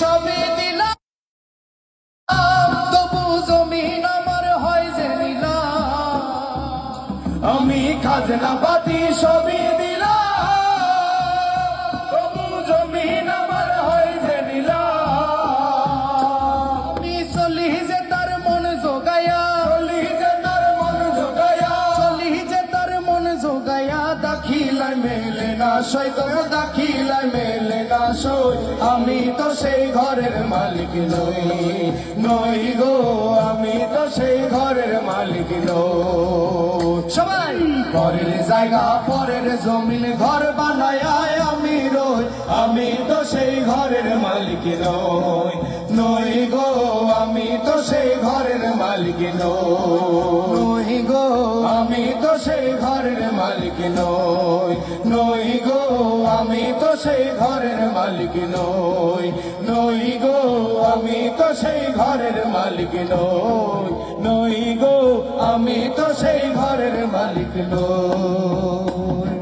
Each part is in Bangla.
সবই দিলাম। হয় আমি খাজনা নই নই গো আমি তো সেই ঘরের মালিক নই সবাই! পরের জায়গা পরের জমিন ঘর বানায় আমি রই। আমি তো সেই ঘরের মালিক নই। নই গো আমি তো সেই ঘরের মালিক নই। গো আমি তো সেই ঘরের মালিক নই। নই গো আমি তো সেই ঘরের মালিক নই নই গো, আমি তো সেই ঘরের মালিক নই নই গো, আমি তো সেই ঘরের মালিক নই।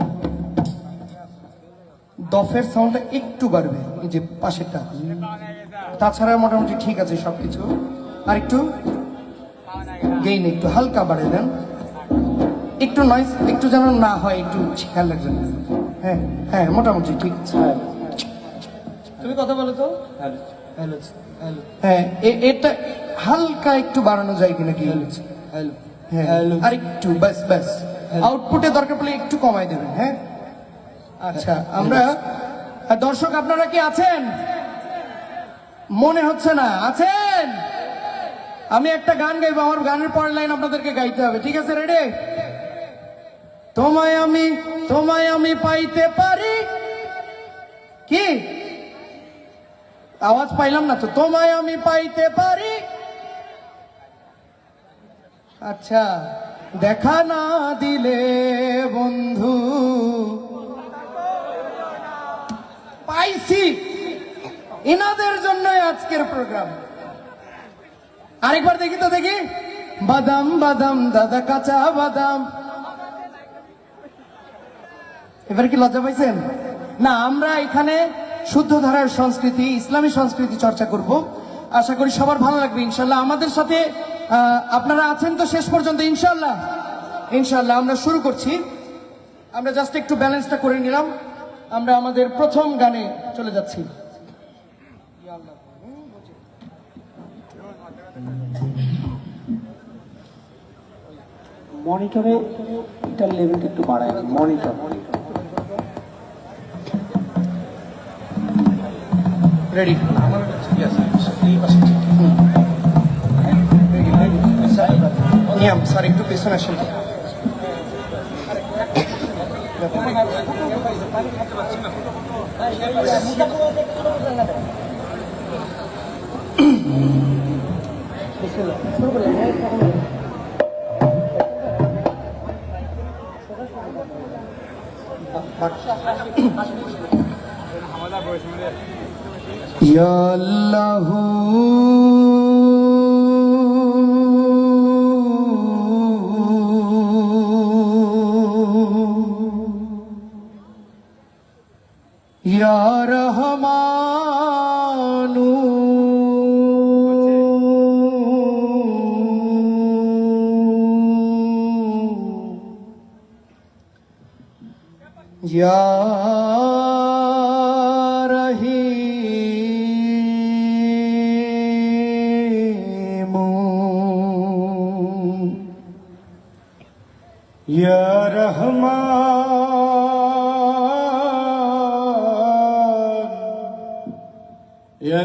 দফের সাউন্ডটা একটু বাড়বে, এই যে পাশেরটা। তাছাড়া মোটামুটি ঠিক আছে সবকিছু। আর একটু গেইন একটু, হালকা বাড়ে দেন একটু নয়েজ একটু যেন না হয়, একটু খেয়াল রাখবেন হ্যাঁ হ্যাঁ মোটামুটি ঠিক। আছে তুমি কথা বলো তো। হ্যালো হ্যাঁ এ- এটা হালকা একটু বাড়ানো যায় কিনা কি হ্যালো হ্যাঁ আর একটু ব্যাস ব্যাস। আউটপুটে দরকার পড়লে একটু কমাই দেবেন হ্যাঁ? আচ্ছা আমরা আর দর্শক আপনারা কি আছেন? মনে হচ্ছে না। আছেন? আমি একটা গান গাইবো আমার গানের পরের লাইন আপনাদেরকে গাইতে হবে। ঠিক আছে রেডি? তোমায় আমি তোমায় আমি পাইতে পারি? কি? আওয়াজ পাইলাম না তো, তোমায় আমি পাইতে পারি? আচ্ছা দেখা না দিলে বন্ধু। পাইছি। এনাদের জন্য আজকের প্রোগ্রাম। আরেকবার দেখি তো দেখি। বাদাম বাদাম, দাদা কাঁচা বাদাম। এবার কি লজ্জা পাইছেন? না, আমরা এখানে শুদ্ধ ধারার সংস্কৃতি, ইসলামী সংস্কৃতি চর্চা করব। আশা করি সবার ভালো লাগবে, ইনশাল্লাহ। আমাদের সাথে আপনারা আছেন তো শেষ পর্যন্ত, ইনশাল্লাহ? ইনশাল্লাহ, আমরা শুরু করছি। আমরা জাস্ট একটু ব্যালেন্সটা করে নিলাম। আমরা আমাদের প্রথম গানে চলে যাচ্ছি। মনিটরে এটার লেভেলটা একটু বাড়ায় মনিটর রেডি নিয়ম স্যার একটু পেছনে আসেন ইয়া আল্লাহু ইয়া রহমানু ইয়া রহিমু ইয়া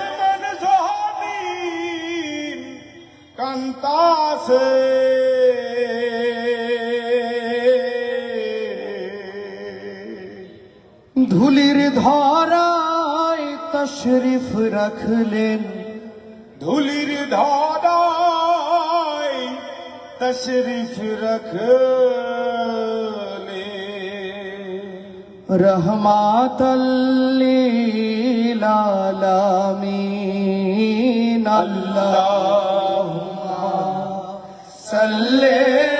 সেমেন জহনীন কান্তাসে ধুলির ধরায় তশরিফ রাখলেন। ধুলির ধরায় তশরিফ রাখ রহমাতাল্লিল আলামিন আল্লাহুম্মা সাল্লি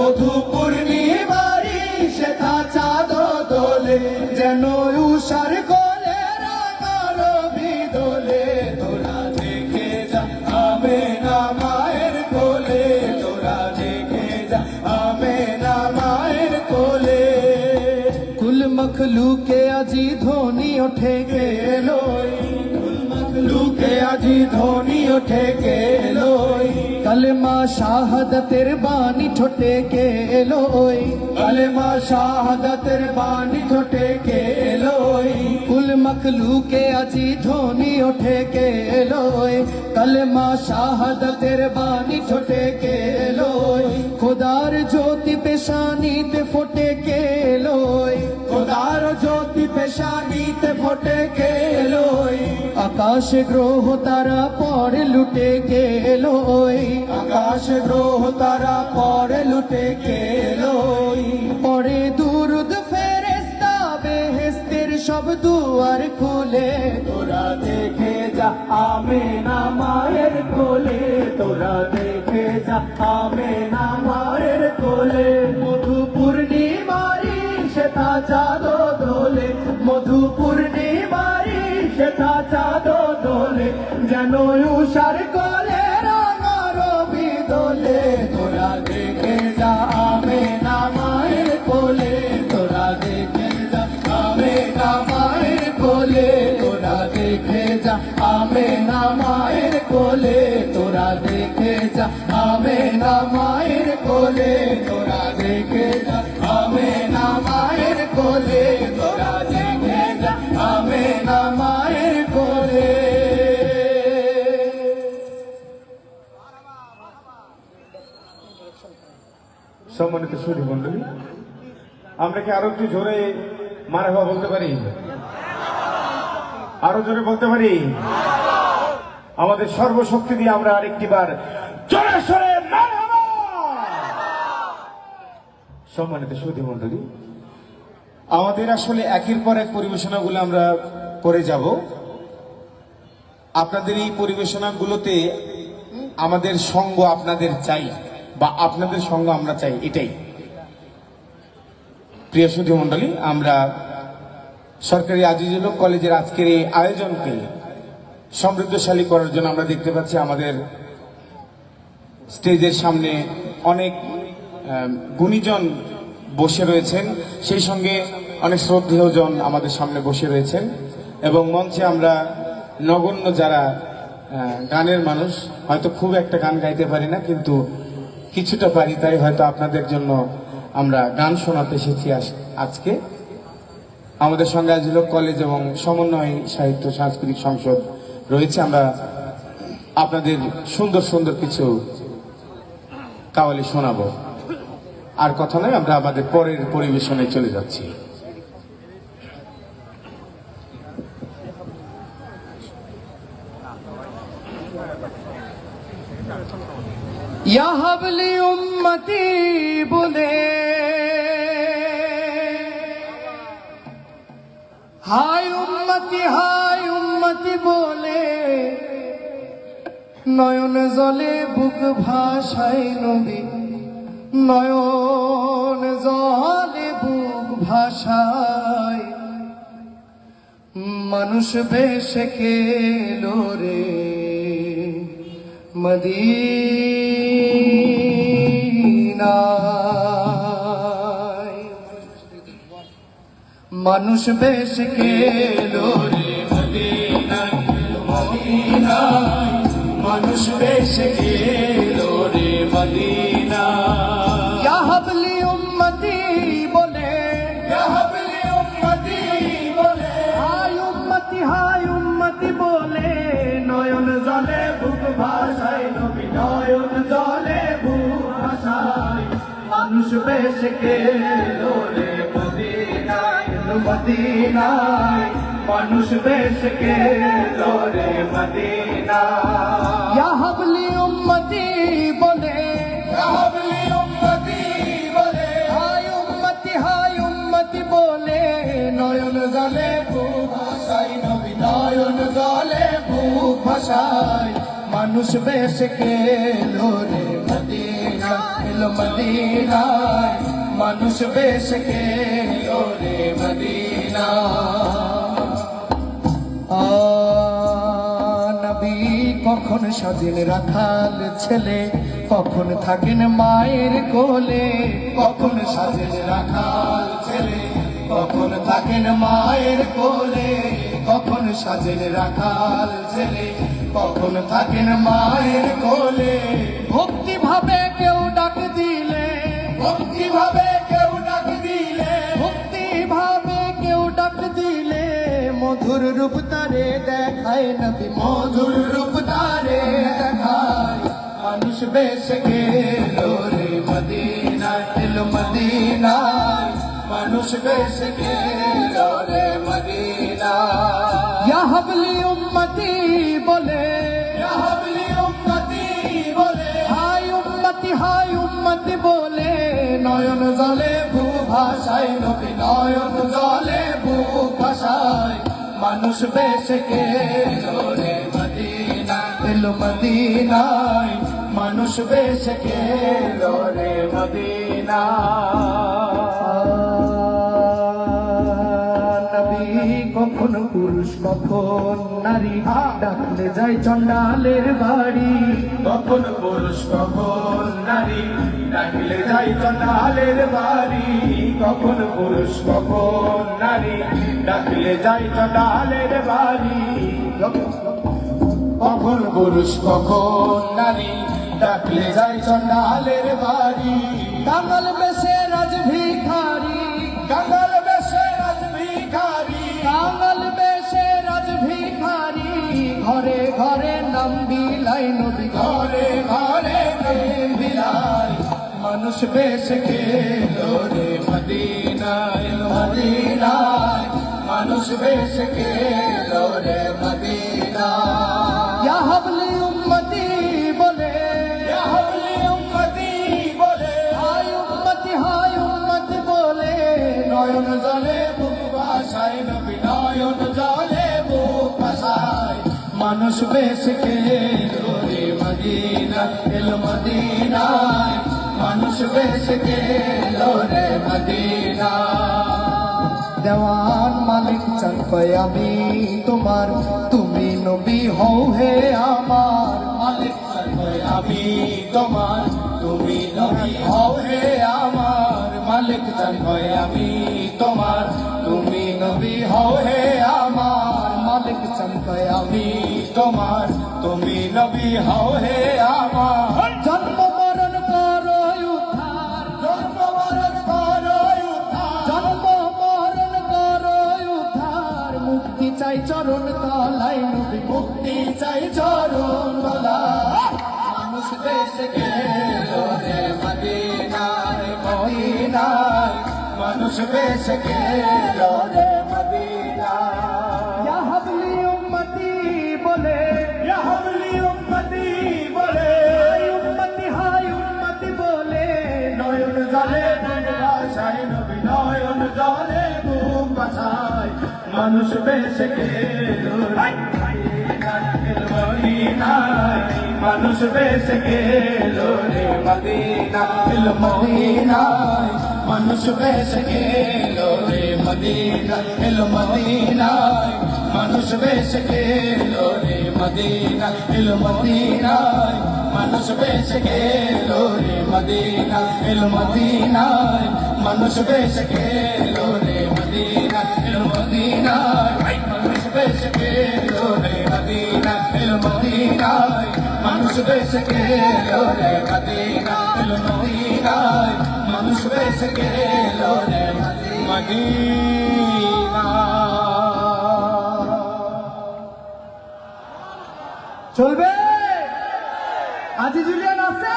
মধু পূর্ণিমারি শেখা চাঁদ দোলে যেন উষার কোলে রবি দোলে তোরা দেখে যা আমে না মায়ের কোলে। তোরা দেখে যা আমে না মায়ের কোলে। কুল মখলুকে আজি ধোনি ওঠে গেলোই ধোনি ওঠে গেলোই কলমা শাহাদতের বাণী ঠোঁটে গেলোই কলমা শাহাদতের বাণী ঠোঁটে গেলোই কুল মখলুকে আজি ধোনি ওঠে গেলোই কলমা শাহাদতের বাণী ঠোঁটে গেলোই খোদার জ্যোতি পেশানিতে ফোটে গেলোই খোদার জ্যোতি পেশানিতে ফোটে গেলোই আকাশ গ্রহ তারা পরে লুটে গেলোই আকাশ গ্রহ তারা পরে লুটে গেলোই পরে দুরুদ ফেরেস্তা বেহেস্তের সব দুয়ার খুলে। তোরা দেখে যা আমে না মায়ের কোলে। তোরা দেখে যা আমে না মায়ের কোলে। মধু পূর্ণিমারি সেটা চাঁদ দোলে। মধু পূর্ণিমারি সেটা চাঁদ দোলে যেন উষার কোলে রাঙা রবি দোলে। তোরা দেখে যা আমে না মায়ের কোলে। তোরা দেখে যা আমে না মায়ের কোলে। তোরা দেখে যা আমে না মায়ের কোলে। তোরা দেখে যা আমে না মায়ের কোলে। তোরা দেখে যা সম্মানিত সুধী মন্ডলী আমরা কি আরও একটু জোরে মারা হওয়া বলতে পারি? আরও জোরে বলতে পারি? আমাদের সর্বশক্তি দিয়ে আমরা আরেকটি বার জোরে সরে সম্মানিত সুধী মন্ডলী আমাদের আসলে একের পর এক পরিবেশনাগুলো আমরা করে যাব। আপনাদের এই পরিবেশনাগুলোতে আমাদের সঙ্গ আপনাদের চাই। বা আপনাদের সঙ্গ আমরা চাই এটাই। প্রিয় সুধী মণ্ডলী, আমরা সরকারি আজিজুল কলেজের আজকের এই আয়োজনকে সমৃদ্ধশালী করার জন্য আমরা দেখতে পাচ্ছি আমাদের স্টেজের সামনে অনেক গুণীজন বসে রয়েছেন। সেই সঙ্গে অনেক শ্রদ্ধেয়জন আমাদের সামনে বসে রয়েছেন এবং মঞ্চে আমরা নগণ্য যারা গানের মানুষ, হয়তো খুব একটা গান গাইতে পারি না, কিন্তু কিছুটা পারি, তাই হয়তো আপনাদের জন্য আমরা গান শোনাতে এসেছি আজ- আজকে। আমাদের সঙ্গে আজ কলেজ এবং সমন্বয় সাহিত্য সাংস্কৃতিক সংসদ রয়েছে। আমরা আপনাদের সুন্দর সুন্দর কিছু কাওয়ালি শোনাবো। আর কথা নয়, আমরা আমাদের পরের পরিবেশনে চলে যাচ্ছি। ইয়া হাবলি উম্মতি, বলে। হাই উম্মতি হাই উম্মতি, বলে। নয়ন জলে বুক ভাষায় নবী। নয়ন জলে বুক ভাষায় মানুষ বেশে খেলো রে। মদিনায় মানুষ বেশ খেলো রে মদিনায় মানুষ বেশ খেলো রে বেশ খেলো রে মদিনায় মদিনায় মানুষ বেশ খেলো রে মদিনায় ইয়া হাবলি উম্মতি বলে ইয়া হাবলি উম্মতি বলে হাই উম্মতি হাই উম্মতি বলে নয়ন জলে বুক ভাষায় নবী নয়ন জলে বুক ভাষায় মানুষ বেশ খেলো রে এলো মদিনায়। মানুষ বেশ খেলো রে মদিনা। কখন স্বাধীন রাখাল ছেলে, কখন থাকেন মায়ের কোলে। কখন স্বাধীন রাখাল ছেলে, কখন থাকেন মায়ের কোলে। কখন সাজেন রাখাল ছেলে, কখন থাকেন মায়ের কোলে। ভক্তি ভক্তি ভাবে কেউ ডাক দিলে ভক্তি ভাবে কেউ ডাক দিলে মধুর রূপ তারে দেখায় নবী মধুর রূপ তারে দেখায়। মানুষ বেশ গেলো রে মদিনায় এলো মদিনায়। মানুষ বেশ গেলো রে মদিনায়। ইয়া হাবলি উম্মতি বলে ইয়া হাবলি উম্মতি বলে। হাই উম্মতি হাই উম্মতি বলে নয়ন জলে ভূ ভাষায়, নবী নয়ন জলে ভূ ভাষায়। মানুষ বেশ গেলো রে মদিনা? এলো মদিনায়, মানুষ বেশ গেলো রে মদিনা? নবী কখন কখন নারী ডাকলে যায় চন্ডালের বাড়ি? কখন পুরুষ কখন নারী ডাকলে যায় চন্ডালের বাড়ি? কখন পুরুষ কখন নারী ডাকলে যায় চন্ডালের বাড়ি? কখন পুরুষ কখন নারী ডাকলে যায় চন্ডালের বাড়ি? কাঙাল বেশে রাজ ভিখারি বিলাই নবী ঘরে ঘরে নাম বিলাই মানুষ বেশ খেলো রে মদিনায় মদিনায়। মানুষ বেশ খেলো রে মদিনায়। ইয়া মানুষ বেশ খেলো রে মদিনা, এলো মদিনায়। মানুষ বেশ খেলো রে মদিনায় দেওয়ান মালিক চান আমি তোমার, তুমি নবী হও হে আমার। মালিক চান আমি তোমার, তুমি নবী হও হে আমার। মালিক চান আমি তোমার, তুমি নবী হও হে আমার। মালিক চান আমি তোমার তুমি নবী হও হে আমার। জন্ম মরণ করো উদ্ধার। জন্ম মরণ করো উদ্ধার। জন্ম মরণ করো উদ্ধার। মুক্তি চাই চরণ তলাই নবী মুক্তি চাই চরণ তলায়। মানুষ দেশ গেল রে মানুষ বেশ গেল রে মানুষ বেশ গেল মানুষ বেশ গেল রে মদিনা দিল মদিনায় মানুষ বেশ গেল রে মদিনা দিল মদিনায় মানুষ বেশ গেল রে মদিনা দিল মদিনায় মানুষ বেশ গেল রে মদিনা দিল মদিনায় মানুষ গেল গেল রে মদিনা দিল মদিনায় মানুষ বেশ গেল রে মদিনা দিল মদিনায় মানুষ বেশ গেল রে মদিনা চলবে? আজি জুলিয়ান আছে?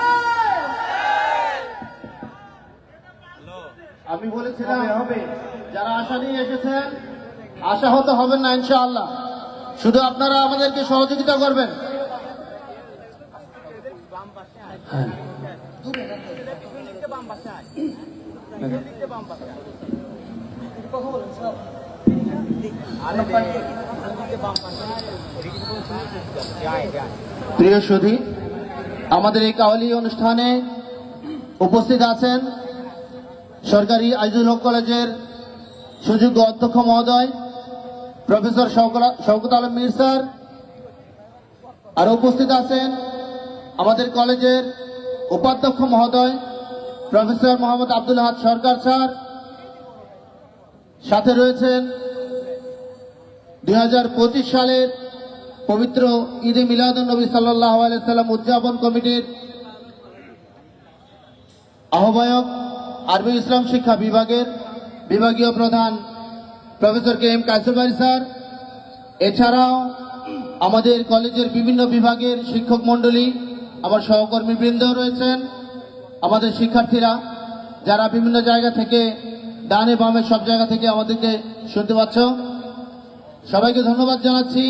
আমি বলেছিলাম হবে যারা আশা নিয়ে এসেছেন আশা হতে হবেন না ইনশাআল্লাহ। শুধু আপনারা আমাদেরকে সহযোগিতা করবেন। প্রিয় সুধী, আমাদের এই কাওয়ালি অনুষ্ঠানে উপস্থিত আছেন সরকারি আইজুল হক কলেজের সুযোগ্য অধ্যক্ষ মহোদয় প্রফেসর শওকত আলম মীর স্যার, আর উপস্থিত আছেন আমাদের কলেজের উপাধ্যক্ষ মহোদয়, প্রফেসর মোহাম্মদ আব্দুল হাদ সরকার স্যার। সাথে রয়েছেন দু হাজার পঁচিশ সালের পবিত্র ঈদে মিলাদ নবী সাল্লাহ আলাইসাল্লাম উদযাপন কমিটির আহ্বায়ক আরবি ইসলাম শিক্ষা বিভাগের বিভাগীয় প্রধান professor K M Kaisubari sir. এছাড়াও আমাদের কলেজের বিভিন্ন বিভাগের শিক্ষক মণ্ডলী, আমার সহকর্মী বৃন্দ রয়েছেন, আমাদের শিক্ষার্থীরা, যারা বিভিন্ন জায়গা থেকে, ডানে বামে সব জায়গা থেকে আমাদেরকে শুনতে পাচ্ছ। সবাইকে ধন্যবাদ জানাচ্ছি,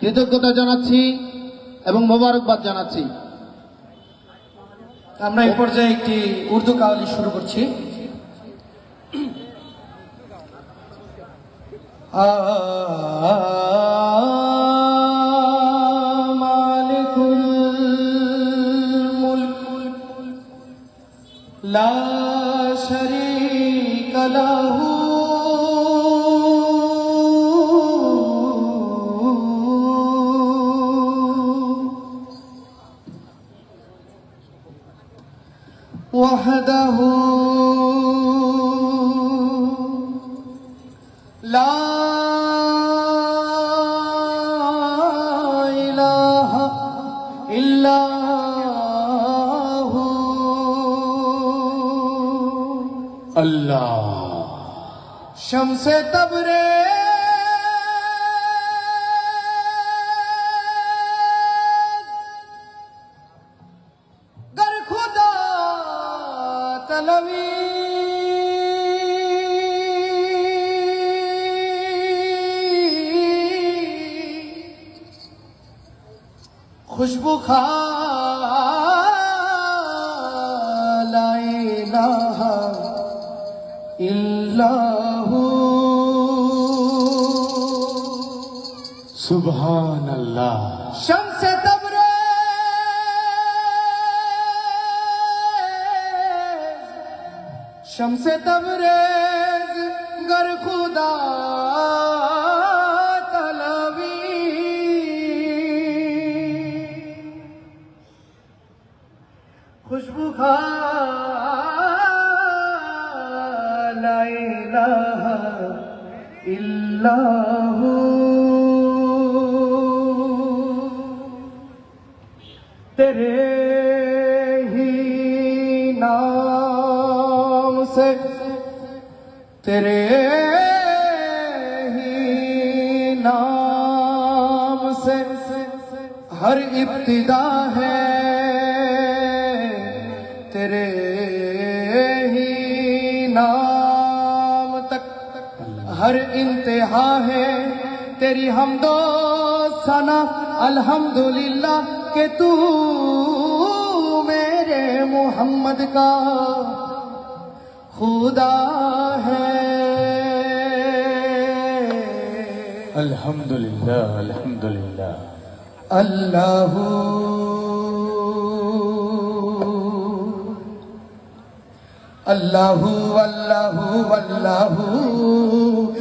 কৃতজ্ঞতা জানাচ্ছি এবং মোবারকবাদ জানাচ্ছি। আমরা এই পর্যায়ে একটি উর্দু কাওয়ালি শুরু করছি। آه، مالك الملك. لا شريك له. وحده ইল্লাহ আল্লাহ। শমসে তবরে لا إله إلا هو سبحان الله شمس تبریز شمس تبریز گر خدا لا الہ الا ہو تیرے ہی نام سے، تیرے ہی نام سے ہر ابتدا ہے ہر انتہا ہے۔ تیری حمد و ثنا الحمدللہ کہ تو میرے محمد کا خدا ہے۔ الحمدللہ الحمدللہ۔ اللہ اللہ اللہ اللہ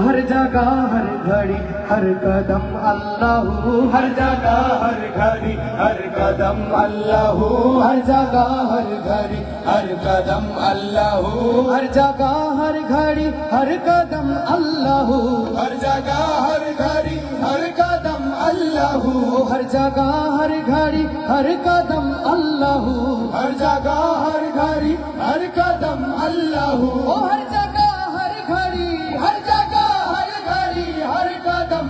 ہر جگہ ہر گھڑی، ہر قدم اللہ، ہر جگہ ہر گھڑی، ہر قدم اللہ، ہر جگہ ہر گھڑی، ہر قدم اللہ، ہر جگہ ہر گھڑی، ہر قدم اللہ، ہر جگہ ہر گھڑی، ہر قدم اللہ، ہر جگہ ہر گھڑی، ہر قدم اللہ، ہر جگہ ہر گھڑی، ہر قدم اللہ، ہر جگہ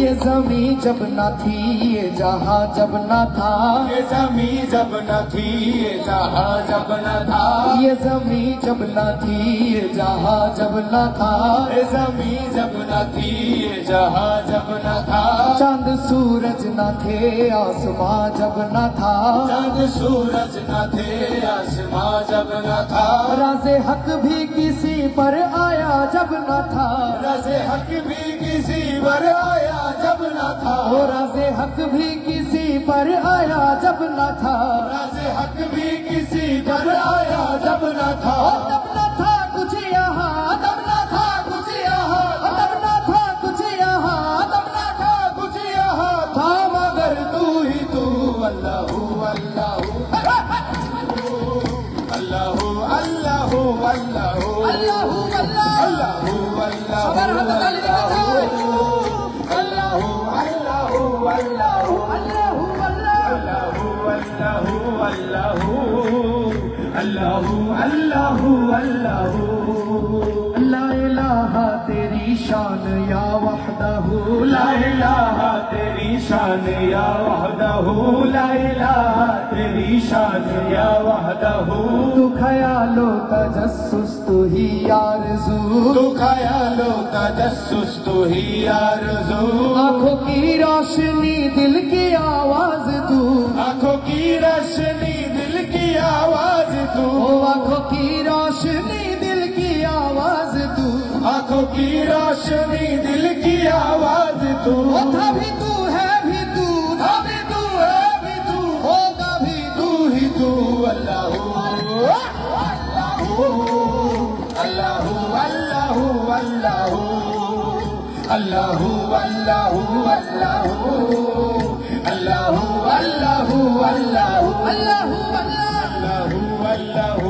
یہ زمیں جب نہ تھی یہ جہاں جب نہ تھا یہ زمیں جب نہ تھی یہ جہاں جب نہ تھا یہ زمیں جب تھی جہاں جب تھا زمیں جب تھی جہاں جب نہ تھا چاند سورج نہ تھے آسماں جب تھا چاند سورج نہ تھے آسماں جب نہ تھا راز حق بھی کسی پر آیا جب نہ تھا راز حق بھی کسی پر آیا تھا۔ وہ راز حق بھی کسی پر آیا جب نہ تھا۔ راز حق بھی کسی پر آیا جب نہ تھا۔ تب تھا کچھ یہاں۔ تھا کچھ یہاں۔ تھا کچھ یہاں۔ تھا کچھ یہاں۔ تھا مگر تو ہی تو لا الہ تیری شان یا وحدہ لا الہ تیری شان یا وحدہ تو خیالو تجسس تو ہی آرزو تو خیالو تجسس تو ہی آرزو آنکھوں کی روشنی دل کی آواز تو آنکھوں کی روشنی کی روشنی دل کی آواز تو تھا بھی تو ہے بھی تو تھا بھی تو ہے بھی تو ہوگا بھی تو ہی تو اللہ اللہ اللہ اللہ اللہ اللہ اللہ اللہ اللہ اللہ اللہ اللہ اللہ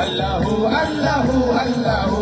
الله الله الله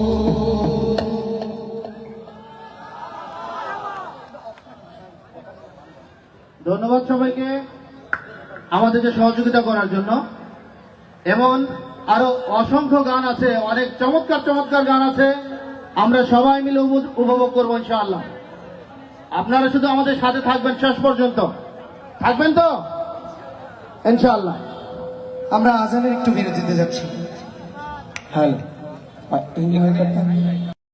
সবাইকে আমাদেরকে সহযোগিতা করার জন্য। এমন আরও অসংখ্য গান আছে, অনেক চমৎকার চমৎকার গান আছে। আমরা সবাই মিলে উপভোগ করব ইনশাআল্লাহ। আপনারা শুধু আমাদের সাথে থাকবেন শেষ পর্যন্ত। থাকবেন তো? ইনশাআল্লাহ। আমরা আজানের একটু বিরতিতে যাচ্ছি। হ্যালো।